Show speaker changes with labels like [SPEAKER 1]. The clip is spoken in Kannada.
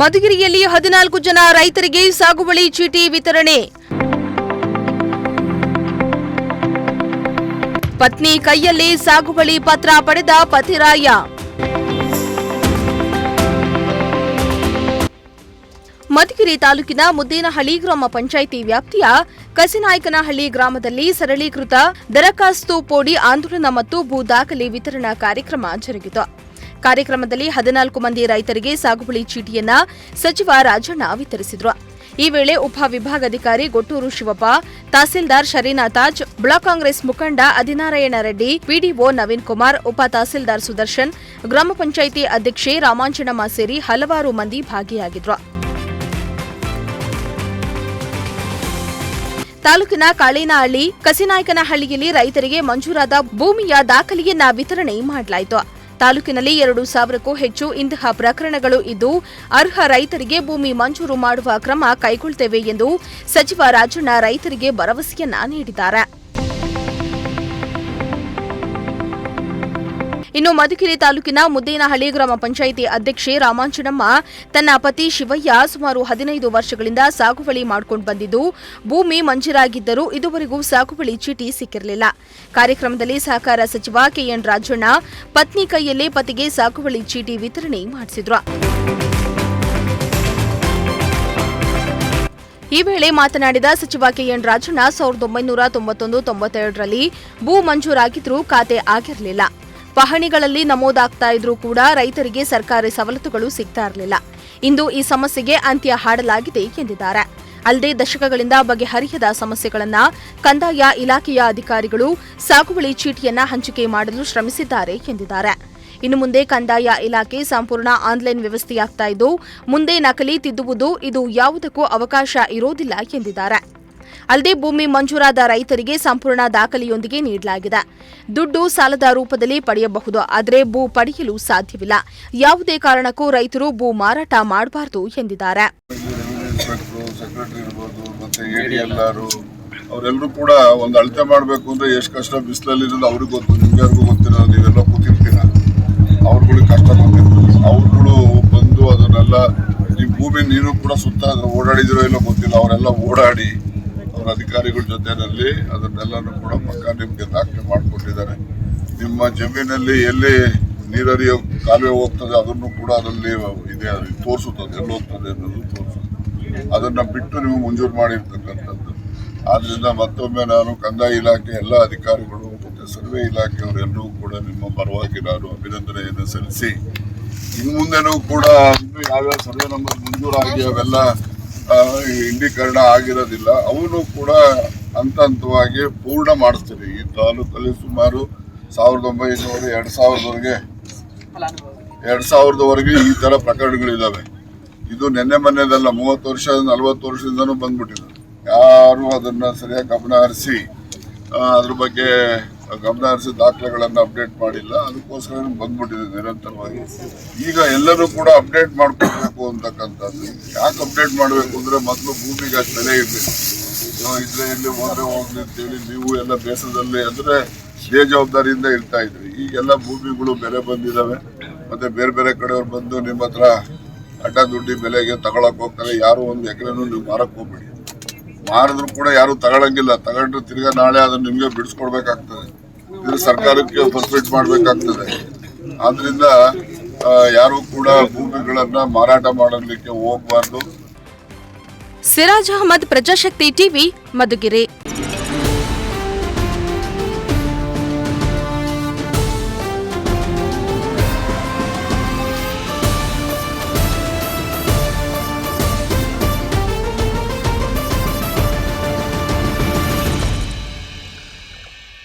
[SPEAKER 1] ಮಧುಗಿರಿಯಲ್ಲಿ ಹದಿನಾಲ್ಕು ಜನ ರೈತರಿಗೆ ಸಾಗುವಳಿ ಚೀಟಿ ವಿತರಣೆ. ಪತ್ನಿ ಕೈಯಲ್ಲಿ ಸಾಗುವಳಿ ಪತ್ರ ಪಡೆದ ಪತಿರಾಯ. ಮಧುಗಿರಿ ತಾಲೂಕಿನ ಮುದ್ದೇನಹಳ್ಳಿ ಗ್ರಾಮ ಪಂಚಾಯಿತಿ ವ್ಯಾಪ್ತಿಯ ಕಸಿನಾಯಕನಹಳ್ಳಿ ಗ್ರಾಮದಲ್ಲಿ ಸರಳೀಕೃತ ದರಖಾಸ್ತು ಪೋಡಿ ಆಂದೋಲನ ಮತ್ತು ಭೂ ದಾಖಲೆ ವಿತರಣಾ ಕಾರ್ಯಕ್ರಮ ಜರುಗಿತು. ಕಾರ್ಯಕ್ರಮದಲ್ಲಿ ಹದಿನಾಲ್ಕು ಮಂದಿ ರೈತರಿಗೆ ಸಾಗುವಳಿ ಚೀಟಿಯನ್ನ ಸಚಿವ ರಾಜಣ್ಣ ವಿತರಿಸಿದರು. ಈ ವೇಳೆ ಉಪ ವಿಭಾಗಾಧಿಕಾರಿ ಗೊಟ್ಟೂರು ಶಿವಪ್ಪ, ತಹಸೀಲ್ದಾರ್ ಶರೀನಾಥಾಜ್, ಬ್ಲಾಕ್ ಕಾಂಗ್ರೆಸ್ ಮುಖಂಡ ಅದಿನಾರಾಯಣ ರೆಡ್ಡಿ, ಪಿಡಿಒ ನವೀನ್ ಕುಮಾರ್, ಉಪ ತಹಸೀಲ್ದಾರ್ ಸುದರ್ಶನ್, ಗ್ರಾಮ ಪಂಚಾಯಿತಿ ಅಧ್ಯಕ್ಷೆ ರಾಮಾಂಜನಮ್ಮ ಸೇರಿ ಹಲವಾರು ಮಂದಿ ಭಾಗಿಯಾಗಿದ್ರು. ತಾಲೂಕಿನ ಕಾಳೇನಹಳ್ಳಿ, ಕಸಿನಾಯಕನಹಳ್ಳಿಯಲ್ಲಿ ರೈತರಿಗೆ ಮಂಜೂರಾದ ಭೂಮಿಯ ದಾಖಲೆಯನ್ನ ವಿತರಣೆ ಮಾಡಲಾಯಿತು. ತಾಲೂಕಿನಲ್ಲಿ ಎರಡು ಸಾವಿರಕ್ಕೂ ಹೆಚ್ಚು ಇಂತಹ ಪ್ರಕರಣಗಳು ಇದ್ದು, ಅರ್ಹ ರೈತರಿಗೆ ಭೂಮಿ ಮಂಜೂರು ಮಾಡುವ ಕ್ರಮ ಕೈಗೊಳ್ಳುತ್ತೇವೆ ಎಂದು ಸಚಿವ ರಾಜಣ್ಣ ರೈತರಿಗೆ ಭರವಸೆಯನ್ನ ನೀಡಿದ್ದಾರೆ. ಇನ್ನು ಮಧುಗಿರಿ ತಾಲೂಕಿನ ಮುದ್ದೇನಹಳ್ಳಿ ಗ್ರಾಮ ಪಂಚಾಯಿತಿ ಅಧ್ಯಕ್ಷೆ ರಾಮಾಂಚನಮ್ಮ ತನ್ನ ಪತಿ ಶಿವಯ್ಯ ಸುಮಾರು ಹದಿನೈದು ವರ್ಷಗಳಿಂದ ಸಾಗುವಳಿ ಮಾಡಿಕೊಂಡು ಬಂದಿದ್ದು, ಭೂಮಿ ಮಂಜೂರಾಗಿದ್ದರೂ ಇದುವರೆಗೂ ಸಾಗುವಳಿ ಚೀಟಿ ಸಿಕ್ಕಿರಲಿಲ್ಲ. ಕಾರ್ಯಕ್ರಮದಲ್ಲಿ ಸಹಕಾರ ಸಚಿವ ಕೆಎನ್ ರಾಜಣ್ಣ ಪತ್ನಿ ಕೈಯಲ್ಲೇ ಪತಿಗೆ ಸಾಗುವಳಿ ಚೀಟಿ ವಿತರಣೆ ಮಾಡಿಸಿದ್ರು. ಈ ವೇಳೆ ಮಾತನಾಡಿದ ಸಚಿವ ಕೆಎನ್ ರಾಜಣ್ಣ, ಸಾವಿರದ ಒಂಬೈನೂರ ತೊಂಬತ್ತೊಂದು ತೊಂಬತ್ತೆರಡರಲ್ಲಿ ಭೂ ಮಂಜೂರಾಗಿದ್ರೂ ಖಾತೆ ಆಗಿರಲಿಲ್ಲ. ಪಹಣಿಗಳಲ್ಲಿ ನಮೂದಾಗ್ತಾ ಇದ್ರೂ ಕೂಡ ರೈತರಿಗೆ ಸರ್ಕಾರಿ ಸವಲತ್ತುಗಳು ಸಿಗ್ತಾ ಇರಲಿಲ್ಲ. ಇಂದು ಈ ಸಮಸ್ಯೆಗೆ ಅಂತ್ಯ ಹಾಡಲಾಗಿದೆ ಎಂದಿದ್ದಾರೆ. ಅಲ್ಲದೆ ದಶಕಗಳಿಂದ ಬಗೆಹರಿಯದ ಸಮಸ್ಯೆಗಳನ್ನು ಕಂದಾಯ ಇಲಾಖೆಯ ಅಧಿಕಾರಿಗಳು ಸಾಗುವಳಿ ಚೀಟಿಯನ್ನ ಹಂಚಿಕೆ ಮಾಡಲು ಶ್ರಮಿಸಿದ್ದಾರೆ ಎಂದಿದ್ದಾರೆ. ಇನ್ನು ಮುಂದೆ ಕಂದಾಯ ಇಲಾಖೆ ಸಂಪೂರ್ಣ ಆನ್ಲೈನ್ ವ್ಯವಸ್ಥೆಯಾಗ್ತಾ ಇದ್ದು, ಮುಂದೆ ನಕಲಿ ತಿದ್ದುವುದು ಇದು ಯಾವುದಕ್ಕೂ ಅವಕಾಶ ಇರೋದಿಲ್ಲ ಎಂದಿದ್ದಾರೆ. ಅಲ್ಲದೆ ಭೂಮಿ ಮಂಜೂರಾದ ರೈತರಿಗೆ ಸಂಪೂರ್ಣ ದಾಖಲೆಯೊಂದಿಗೆ ನೀಡಲಾಗಿದೆ. ದುಡ್ಡು ಸಾಲದ ರೂಪದಲ್ಲಿ ಪಡೆಯಬಹುದು, ಆದರೆ ಭೂ ಪಡೆಯಲು ಸಾಧ್ಯವಿಲ್ಲ. ಯಾವುದೇ ಕಾರಣಕ್ಕೂ ರೈತರು ಭೂ ಮಾರಾಟ ಮಾಡಬಾರದು ಎಂದಿದ್ದಾರೆ.
[SPEAKER 2] ಅವರೆಲ್ಲರೂ ಕೂಡ ಒಂದು ಅಳತೆ ಮಾಡಬೇಕು ಅಂದ್ರೆ ಎಷ್ಟು ಕಷ್ಟ ಬಿಸಿಲಲ್ಲಿ ಇರೋದು ಅವ್ರಿಗೆ ಗೊತ್ತು ನಿಮ್ಗೆ ಗೊತ್ತಿರೋದು, ನೀವೆಲ್ಲ ಕೂತಿರ್ತೀರ. ಅವ್ರುಗಳಿಗೆ ಕಷ್ಟ ಗೊತ್ತಿರ್ತದೆ ಅವ್ರುಗಳು ಬಂದು ಅದನ್ನೆಲ್ಲ, ಈ ಭೂಮಿ ನೀರು ಕೂಡ ಸುತ್ತ ಓಡಾಡಿದಿರೋ ಇಲ್ಲೋ ಗೊತ್ತಿಲ್ಲ, ಅವರೆಲ್ಲ ಓಡಾಡಿ ಅವ್ರ ಅಧಿಕಾರಿಗಳ ಜೊತೆಯಲ್ಲಿ ಅದನ್ನೆಲ್ಲನೂ ಕೂಡ ಪಕ್ಕ ನಿಮಗೆ ದಾಖಲೆ ಮಾಡಿಕೊಟ್ಟಿದ್ದಾರೆ. ನಿಮ್ಮ ಜಮೀನಲ್ಲಿ ಎಲ್ಲಿ ನೀರರಿಯ ಕಾಲುವೆ ಹೋಗ್ತದೆ, ಅದನ್ನು ಕೂಡ ಅದರಲ್ಲಿ ಇದೆ ತೋರಿಸುತ್ತದೆ, ಎಲ್ಲಿ ಹೋಗ್ತದೆ ಅನ್ನೋದು ತೋರಿಸುತ್ತೆ ಅದನ್ನು ಬಿಟ್ಟು ನೀವು ಮಂಜೂರು ಮಾಡಿರ್ತಕ್ಕಂಥದ್ದು. ಆದ್ದರಿಂದ ಮತ್ತೊಮ್ಮೆ ನಾನು ಕಂದಾಯ ಇಲಾಖೆ ಎಲ್ಲ ಅಧಿಕಾರಿಗಳು ಮತ್ತು ಸರ್ವೆ ಇಲಾಖೆಯವರೆಲ್ಲರೂ ಕೂಡ ನಿಮ್ಮ ಪರವಾಗಿ ನಾನು ಅಭಿನಂದನೆಯನ್ನು ಸಲ್ಲಿಸಿ, ಇನ್ನು ಮುಂದೆನೂ ಕೂಡ ಇನ್ನು ಯಾವ್ಯಾವ ಸರ್ವೆ ನಂಬರ್ ಮಂಜೂರಾಗಿ ಅವೆಲ್ಲ ಇಂಡೀಕರಣ ಆಗಿರೋದಿಲ್ಲ. ಅವನು ಕೂಡ ಹಂತ ಹಂತವಾಗಿ ಪೂರ್ಣ ಮಾಡಿಸ್ತೀವಿ ಈ ತಾಲೂಕಲ್ಲಿ ಸುಮಾರು ಸಾವಿರದ ಒಂಬೈನೂರ ಎರಡು ಸಾವಿರದವರೆಗೆ ಎರಡು ಸಾವಿರದವರೆಗೆ ಈ ಥರ ಪ್ರಕರಣಗಳಿದ್ದಾವೆ ಇದು ನಿನ್ನೆ ಮೊನ್ನೆದಲ್ಲ, ಮೂವತ್ತು ವರ್ಷ, ನಲವತ್ತು ವರ್ಷದಿಂದನೂ ಬಂದ್ಬಿಟ್ಟಿದೆ. ಯಾರು ಅದನ್ನ ಸರಿಯಾಗಿ ಗಮನ ಹರಿಸಿ ಅದ್ರ ಬಗ್ಗೆ ಗಮನ ದಾಖಲೆಗಳನ್ನು ಅಪ್ಡೇಟ್ ಮಾಡಿಲ್ಲ. ಅದಕ್ಕೋಸ್ಕರ ಬಂದ್ಬಿಟ್ಟಿದೆ ನಿರಂತರವಾಗಿ. ಈಗ ಎಲ್ಲರೂ ಕೂಡ ಅಪ್ಡೇಟ್ ಮಾಡ್ಕೊಳ್ಬೇಕು ಅಂತಕ್ಕಂಥದ್ದು. ಯಾಕೆ ಅಪ್ಡೇಟ್ ಮಾಡಬೇಕು ಅಂದರೆ ಮೊದಲು ಭೂಮಿಗೆ ಅಷ್ಟು ಬೆಲೆ ಇರಬೇಕು ಇದ್ರೆ ಇಲ್ಲಿ ಹೋದ್ರೆ ಹೋಗ್ಲಿ ಅಂತೇಳಿ ನೀವು ಎಲ್ಲ ದೇಶದಲ್ಲಿ ಅಂದರೆ ಬೇಜವಾಬ್ದಾರಿಯಿಂದ ಇರ್ತಾ ಇದ್ರಿ. ಈಗೆಲ್ಲ ಭೂಮಿಗಳು ಬೆಲೆ ಬಂದಿದ್ದಾವೆ ಮತ್ತೆ ಬೇರೆ ಬೇರೆ ಕಡೆಯವ್ರು ಬಂದು ನಿಮ್ಮ ಹತ್ರ ಅಡ್ಡ ದುಡ್ಡಿ ಬೆಲೆಗೆ ತಗೊಳಕ್ಕೆ ಹೋಗ್ತಾರೆ. ಯಾರು ಒಂದು ಎಕರೆನೂ ನೀವು ಮಾರಕ್ಕೆ ಹೋಗ್ಬೇಡಿ. ಮಾರಿದ್ರು ಕೂಡ ಯಾರು ತಗೊಳಂಗಿಲ್ಲ. ತಗೊಂಡ್ರೆ ತಿರ್ಗಾ ನಾಳೆ ಅದನ್ನ ನಿಮ್ಗೆ ಬಿಡಿಸ್ಕೊಡ್ಬೇಕಾಗ್ತದೆ. ಇದು ಸರ್ಕಾರಕ್ಕೆ ಪರ್ಫೆಕ್ಟ್ ಮಾಡ್ಬೇಕಾಗ್ತದೆ. ಆದ್ರಿಂದ ಯಾರು ಕೂಡ ಭೂಮಿಗಳನ್ನ ಮಾರಾಟ ಮಾಡಲಿಕ್ಕೆ ಹೋಗ್ಬಾರ್ದು.
[SPEAKER 1] ಸಿರಾಜ್ ಅಹಮದ್, ಪ್ರಜಾಶಕ್ತಿ ಟಿವಿ, ಮಧುಗಿರಿ.